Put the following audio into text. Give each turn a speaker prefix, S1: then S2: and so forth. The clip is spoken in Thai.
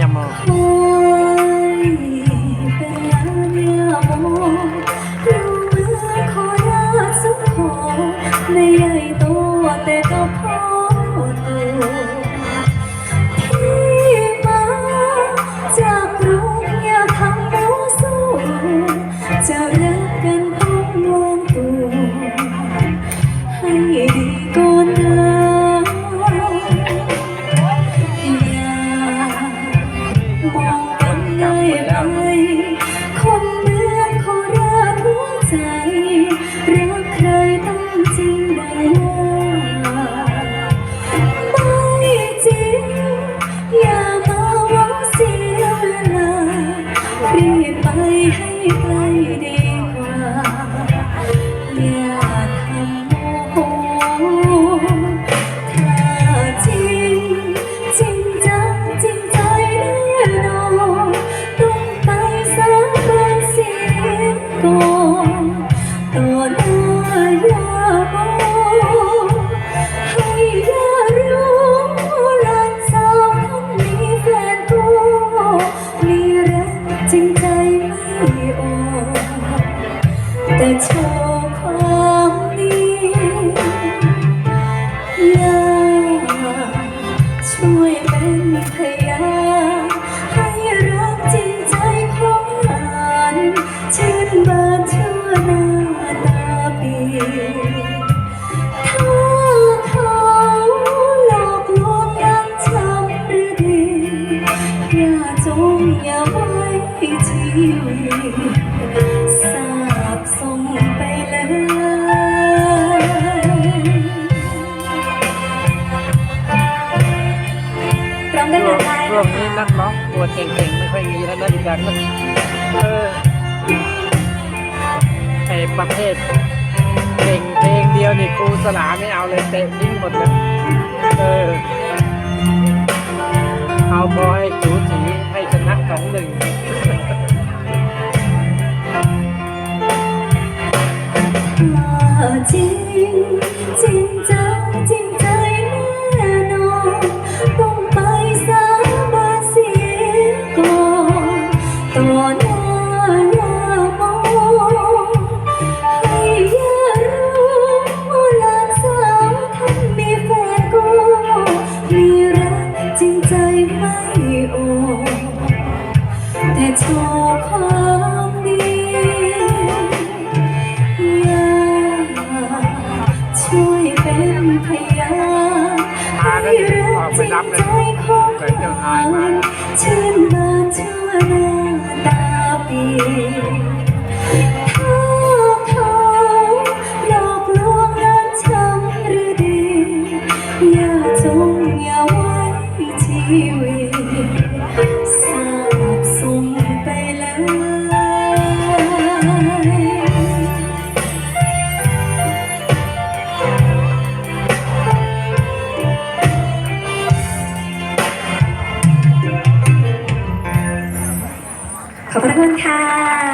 S1: ยามอ
S2: ยเป็นลานยาโมดูเมืองโคราชสุโขไม่ใาม โชว์ความดีอยากช่วยเป็นพยานให้รักจริงใจของหลานชื่นบานชั่วหน้าตาปีถ้าเขาหลอกลวงยังช้ำหรือดีอย่าจงอย่าไว้ชีวิตสาบส่
S1: ช่วง
S2: นี้
S1: นักร้องตัวเก่งๆ ไม่ค่อยมีแล้วนะอีกอย่างนะเออไอประเภทเก่งเพลงเดียวนี่ครูสลาไม่เอาเลยเตะทิ้งหมดเลยเออเอาบอให้จูสีให้ชนะสองหนึ่ง
S2: จริงจริงจังจ รักจริงใจของเราชื่นบานชั่วหน้าตาปีถ้าเขาหลอกลวงนั้นช้ำหรือดี อย่าจงอย่าไว้ชีวิต ขอบพระคุณค่ะ